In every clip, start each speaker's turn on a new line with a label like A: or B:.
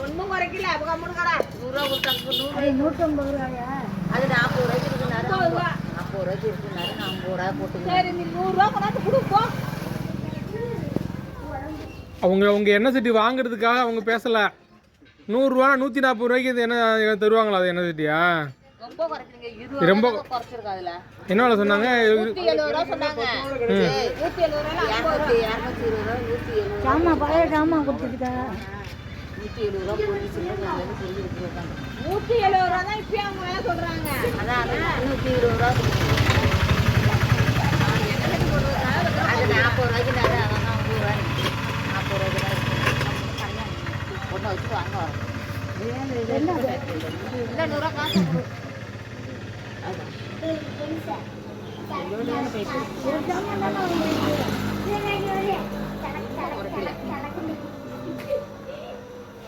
A: ஒன்றும் குறைக்கல அவங்க நூறுரூவா கொடுத்தாங்க நூறு
B: நூற்றம்பது ரூபாயா
A: அது நாற்பது ரூபாய்க்கு நாற்பது ரூபாய்க்கு இருக்குனாரு நான் ஐம்பது
B: சரி நீ நூறுரூவா கொண்டாந்து கொடுப்போம்
C: அவங்க அவங்க எண்ணெய் சட்டி வாங்குறதுக்காக அவங்க பேசல. நூறுரூவா நூற்றி நாற்பது ரூபாய்க்கு இது என்ன தருவாங்களா அது எண்ணெய் சட்டியா?
A: ரொம்ப குறைக்கிறீங்க. இருபது
C: ரொம்ப
A: ரூபா குறைச்சிருக்கா அதுல?
C: என்ன வேலை சொன்னாங்க
A: நூற்றி எழுபது ரூபா சொன்னாங்க. நூற்றி எழுபது ரூபா இரநூத்தி இரநூத்தி இருபது ரூபா நூற்றி எழுபது
B: பழைய ஜாமான் கொடுத்துருக்கா
A: நூற்றி எழுபது ரூபா
B: நூற்றி எழுபது ரூபா தான் இப்போ அவங்க வேலை சொல்கிறாங்க
A: அதான் நூற்றி இருபது ரூபா அது நாற்பது ரூபாய்க்கு நிறைய அதான் ஐம்பது ரூபாய் நாற்பது ரூபாய்க்கு தான் ஒன்றை வச்சு வாங்க வரோம் இல்லை நூறுரூவா காசு கொடு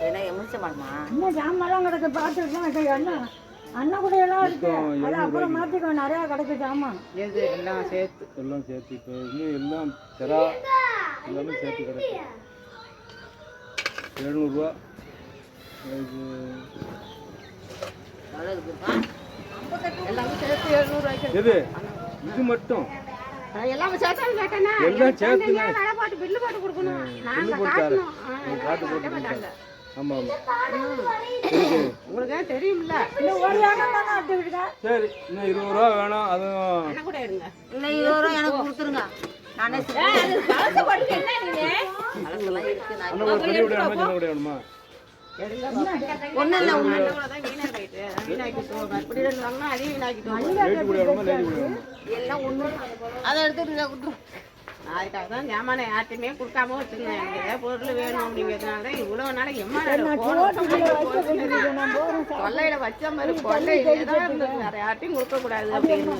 A: என்ன மாட்டமா
B: இன்னும் ஜாமான்லாம் கிடக்கு இருக்கு அண்ணன் அண்ணன் கூட எல்லாம் இருக்கு. அது அப்புறம் மாற்றிக்கோ நிறையா கிடக்கு ஜாமான்.
D: எது? எல்லாம் சேர்த்து. எல்லாம் சேர்த்து இப்போ இன்னும் எல்லாம் தெரா. எல்லாமே சேர்த்து கிடக்கு.
A: இருக்குப்பா எல்லாமே சேர்த்து எழுநூறுவாய்க்கு
D: எது? இது மட்டும்?
B: எல்லாமே சேர்த்தாலும் கேட்டேன்னா
D: எல்லாம் சேர்த்துங்க.
B: கடை போட்டு பில்லு போட்டு கொடுக்கணும்.
D: பில்லு போட்டு தரேன். நீங்க காட்டு போட்டு இருக்கு
B: உங்களுக்கு தெரியும்ல. ஒரு தானே
D: சரி இன்னும் இருபது ரூபா வேணும் அதுவும்
B: கூட இருங்க.
A: இல்லை இருபது ரூபா எனக்கு கொடுத்துருங்க. நானே
B: கலந்து போட்டு என்ன
D: வேணுமா
A: ஒன்றும் இல்லை எல்லாம் ஒன்று அதை எடுத்துட்டு கொடுத்துரு
E: அதுக்காக தான் ஜாமானை யார்ட்டையுமே கொடுக்காம வச்சிருந்தேன். எனக்கு ஏதாவது பொருள் வேணும் அப்படிங்கிறதுனால தான் இவ்வளோ நாளைக்கு எம்மா கொள்ளையில வச்ச மாதிரி கொள்ளையிலே தான் இருந்தது வேற யார்ட்டையும் கொடுக்கக்கூடாது அப்படின்னு.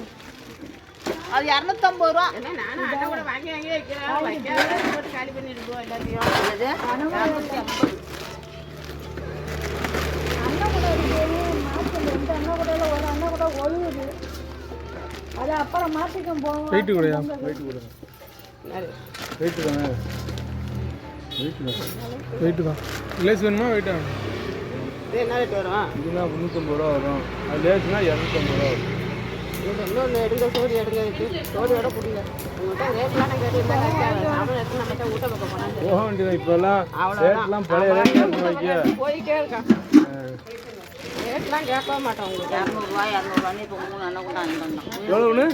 A: அது இரநூத்தம்பது ரூபா.
E: ஏன்னா நானும் அண்ணன் கூட வாங்கி வாங்கி வைக்கிறேன். வைக்காத போட்டு காலி பண்ணிட்டு எல்லாத்தையும்.
B: அண்ணன் கூட இருக்கு. அண்ணன் கூட ஒரு அண்ணன் கூட ஒழுகுது. அது அப்புறம் மாற்றிக்கும் போவோம்.
C: வெயிட்டு
D: கொடுங்க வெயிட் தானே? வெயிட் தான்?
C: வெயிட்டு தான்? லேஸ் வேணுமா? வெயிட்டா
E: என்ன ரேட் வரும்?
D: இதுனா முந்நூற்றம்பது ரூபா வரும். அது லேசுனா இரநூத்தம்பது ரூபா வரும்.
E: இன்னொன்று எடுங்க சோடி எடுங்க பக்கம் போனாங்க
D: போக வேண்டியது இப்போல்லாம் ரேட்லாம் பழைய வைக்க
E: போய்கிட்டே இருக்கான். ரேட்லாம் கேட்க மாட்டோம் உங்களுக்கு.
A: இரநூறுவா இரநூறுவான்னு இப்போ மூணு அண்ணன் கூட
D: இது வர முடியாது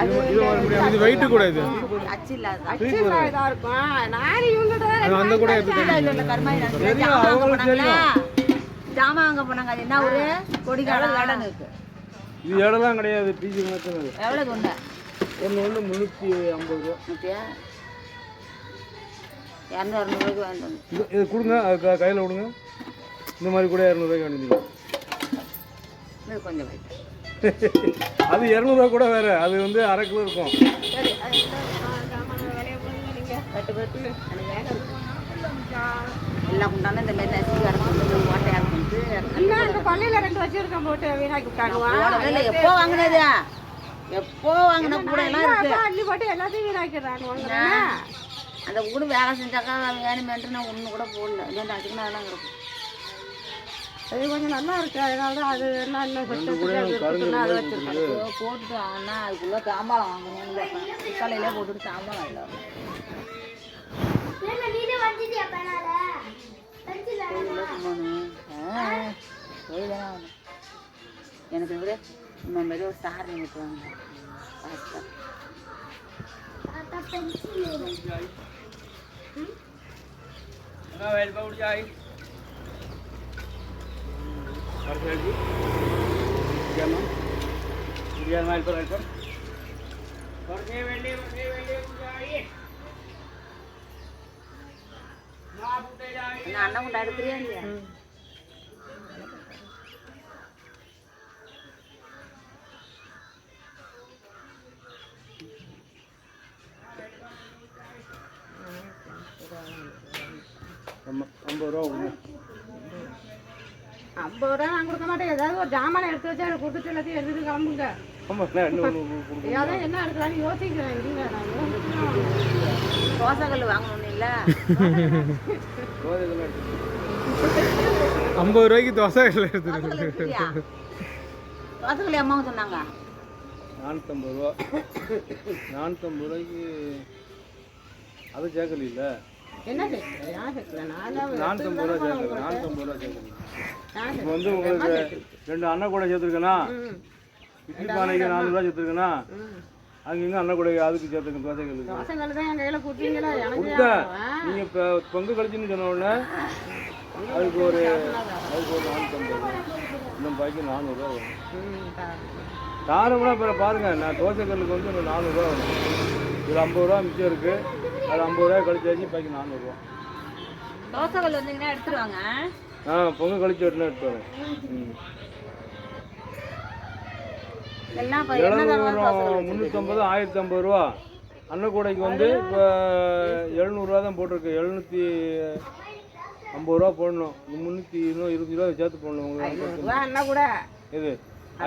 C: இது வெயிட்டு கூட இது.
A: அச்சு இல்லாத.
E: இருக்கும். நான்
C: அந்த கூட எடுத்து
A: கருமாய்
D: தெரியும்,
A: ஜாமான் வாங்க
D: அவங்களுக்கு
A: போனாங்களா? ஜாமான் வாங்க போனாங்க. அது என்ன ஒரு இருக்கு.
D: இது இடம்லாம் கிடையாது. பிஜி அது
A: எவ்வளவு ஒன்று
D: ஒன்று ஒன்று முந்நூற்றி ஐம்பது ரூபா.
A: நூற்றியா இரநூறு இரநூறுவாய்க்கு வந்து
D: இது கொடுங்க. அது கையில் விடுங்க இந்த மாதிரி கூட இரநூறுவாய்க்கு வேண்டியது
A: கொஞ்சம் வைத்து
D: அது இரநூறுவா கூட வேறு. அது வந்து அரை கிலோ இருக்கும்.
A: எல்லாம் உண்டான இந்த மாதிரி நசுக்கி ஓட்டையாக
E: இந்த கொல்லையில ரெண்டு வச்சிருக்கேன் போட்டு வீணாக்கி
A: இல்லை. எப்போ வாங்கினது? எப்போ வாங்கின கூட எல்லாம் இருக்கு?
E: அள்ளி போட்டு எல்லாத்தையும் வீணாக்கிறானுவாங்க
A: அந்த கூட வேலை செஞ்சாக்கா வேணுமேன்ட்டு நான் ஒன்று கூட போடல. இல்லை அதுக்கு அதெல்லாம் இருக்கும்
E: அது கொஞ்சம் நல்லா இருக்கு. அதனால தான் அது என்ன இன்னும் சொட்டு அது வச்சிருக்கேன்.
A: போட்டுட்டு வாங்கினா அதுக்குள்ளே தாம்பாளம் வாங்கணும்னு கேட்பேன் காலையிலே போட்டுட்டு தாம்பாளம் இல்லை எனக்கு விட நம்ம மாதிரி ஒரு சார் நினைப்பாங்க அண்ணன் கொண்டு அடுக்கிறியா இல்லையா
D: ஐம்பது ரூபா கொடுங்க
E: ஐம்பது ரூபா நான் கொடுக்க மாட்டேன். ஏதாவது ஒரு ஜாமான் எடுத்து வச்சா அதை கொடுத்துட்டு எல்லாத்தையும் எடுத்துட்டு கிளம்புங்க. அதான் என்ன எடுக்கலாம்னு யோசிக்கிறேன். இருங்க நான்
A: தோசைக்கல் வாங்கணும் இல்ல.
C: ஐம்பது ரூபாய்க்கு தோசை எடுத்துருக்கு
A: தோசைக்கல் அம்மாவும் சொன்னாங்க.
D: நானூற்றம்பது ரூபா. நானூற்றம்பது ரூபாய்க்கு அது சேர்க்கல இல்லை.
E: என்ன நான் நான்
D: நானூற்றம்பது ரூபா சேர்க்கல நானூற்றம்பது ரூபா
E: நான்
D: இப்போ வந்து உங்களுக்கு ரெண்டு அண்ணன் கூட சேர்த்துருக்கேனா?
E: ம்
D: இட்லி பானைக்கு நானூறுரூவா சேர்த்துருக்கேனா? அங்கே இங்கே அண்ணன் கூட அதுக்கு சேர்த்துருக்கேன் தோசைகளுக்கு
E: தோசைக்கல் தான் என் கையில கொடுத்தீங்களா? எனக்கு
D: கொடுத்த
E: ஆ?
D: நீங்கள் இப்போ பொங்கு கழிச்சுன்னு சொன்ன உடனே அதுக்கு ஒரு அதுக்கு ஒரு நானூற்றம்பது இன்னும் பாய்க்கு நானூறுரூவா வரும். தாரம்னா இப்போ பாருங்க நான் தோசைக்கல்லுக்கு வந்து ஒரு நானூறுரூவா வரும். இது ஐம்பது ரூபா மிச்சம் இருக்குது அது ஐம்பது ரூபா கழிச்சாச்சு பாய்க்கு நானூறுரூவா
A: தோசைக்கல் வந்தீங்கன்னா எடுத்துருவாங்க.
D: ஆ பொங்கல் கழிச்சு வெட்டினா எடுத்து வரேன் முந்நூற்றம்பது ஆயிரத்தி ஐம்பது ரூபா. அன்னக்கூடைக்கு வந்து இப்போ எழுநூறுவா தான் போட்டிருக்கு. எழுநூற்றி ஐம்பது ரூபா போடணும். முந்நூற்றி இன்னும் இருபது ரூபா சேர்த்து போடணும். உங்களுக்கு இது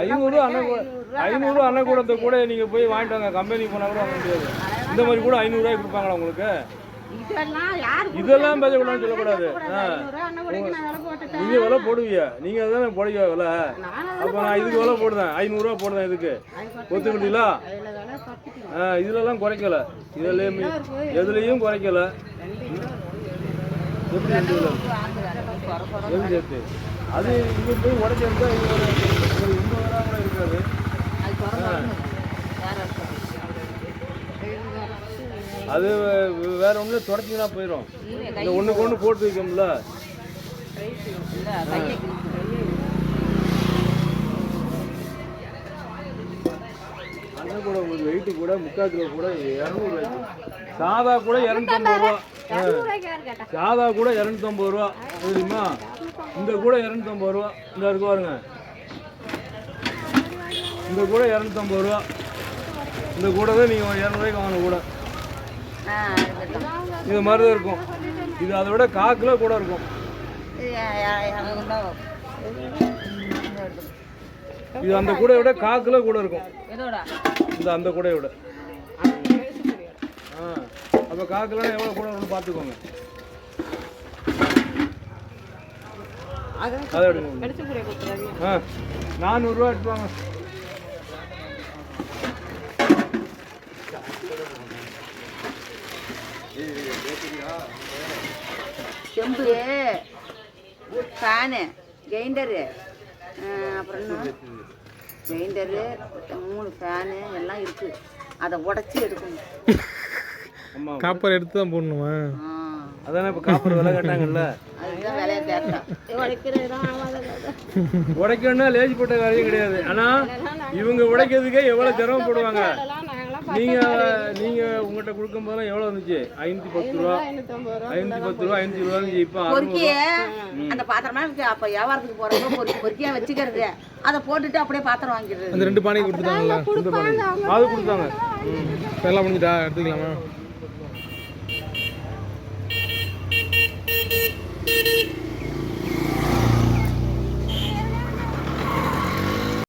D: ஐநூறு அன்னக்கூட ஐநூறு அன்னக்கூடத்தை கூட நீங்கள் போய் வாங்கிட்டு வாங்க. கம்பெனி போனால் கூட வாங்க முடியாது. இந்த மாதிரி கூட ஐநூறுரூவாய்க்கு கொடுப்பாங்களா உங்களுக்கு
E: இதெல்லாம்
D: பேசக்கூடாதுன்னு சொல்லக்கூடாது நீங்கள் விலை போடுவீங்க நீங்கள் தானே போடுவீங்க விலை அப்போ நான் இதுக்கு விலை போடுறேன் ஐநூறுரூவா போடுறேன் இதுக்கு ஒத்துக்கிட்டீங்களா ஆ இதுலலாம் குறைக்கல இதுலேயும் எதுலேயும் குறைக்கல எப்படி சேர்த்து அது இங்கே போய் உடச்சிருந்தா இது ஒரு இந்த வராம இருக்காது
A: அது குறைஞ்சி வேற இருக்கும்.
D: அது வேற ஒன்று தொடச்சிங்கன்னா போயிடும் இந்த ஒன்றுக்கு ஒன்று போட்டு வைக்கோம்ல. அண்ணன் கூட உங்களுக்கு வெயிட்டு கூட முக்கால் கிலோ கூட இரநூறுவாய்க்கு சாதா கூட இரநூத்தம்பது ரூபா. சாதா கூட இரநூத்தம்பது ரூபா. தெரியுமா? இந்த கூட இரநூத்தம்பது ரூபா. இந்த இருக்கு பாருங்க. இந்த கூட இரநூத்தம்பது ரூபா. இந்த கூட தான் நீங்கள் இரநூறுவாய்க்கு வாங்கணும் கூட. இது மாதிரி தான் இருக்கும். இது அதை விட கால் கிலோ கூட இருக்கும்.
A: இது.
D: இது அந்த கூடையை விட கால் கிலோ கூட இருக்கும். இந்த அந்த கூடையை விட. ஆ அப்போ கால் கிலோ எவ்வளோ கூட வரும்னு பார்த்துக்கோங்க. அதை எடுங்க ஆ நானூறுரூவா எடுத்துவாங்க
A: செம்பு. Fan grinder. அப்புறம் என்ன? கிரைண்டரு மூணு ஃபேனு எல்லாம் இருக்கு. அதை உடச்சி எடுக்கணும்.
C: காப்பர் எடுத்து தான் போடணுமா?
D: அதானே இப்போ காப்பர் விலை கேட்டாங்கல்ல? உடைக்கணும்னா லேஜ் போட்ட காரியம் கிடையாது. ஆனா இவங்க உடைக்கிறதுக்கே எவ்வளவு சிரமப்படுவாங்க?
E: நாங்களாம்
D: நீங்க நீங்க உங்ககிட்ட கொடுக்கும் போதெல்லாம் எவ்வளவு வந்துச்சு ஐநூத்தி பத்து ரூபா. ஐநூத்தி பத்து ரூபா இருந்துச்சு இப்போ
A: பொறுக்கிய. அந்த பாத்திரமா இருக்கு. அப்போ வியாபாரத்துக்கு போறப்போ பொறுக்கி பொறுக்கியா வச்சுக்கிறது. அதை போட்டுட்டு அப்படியே பாத்திரம் வாங்கிடுறது.
C: அந்த ரெண்டு பானை. கொடுத்துட்டாங்களா
D: அது கொடுத்தாங்க
C: எல்லாம் முடிஞ்சிட்டா எடுத்துக்கலாமா?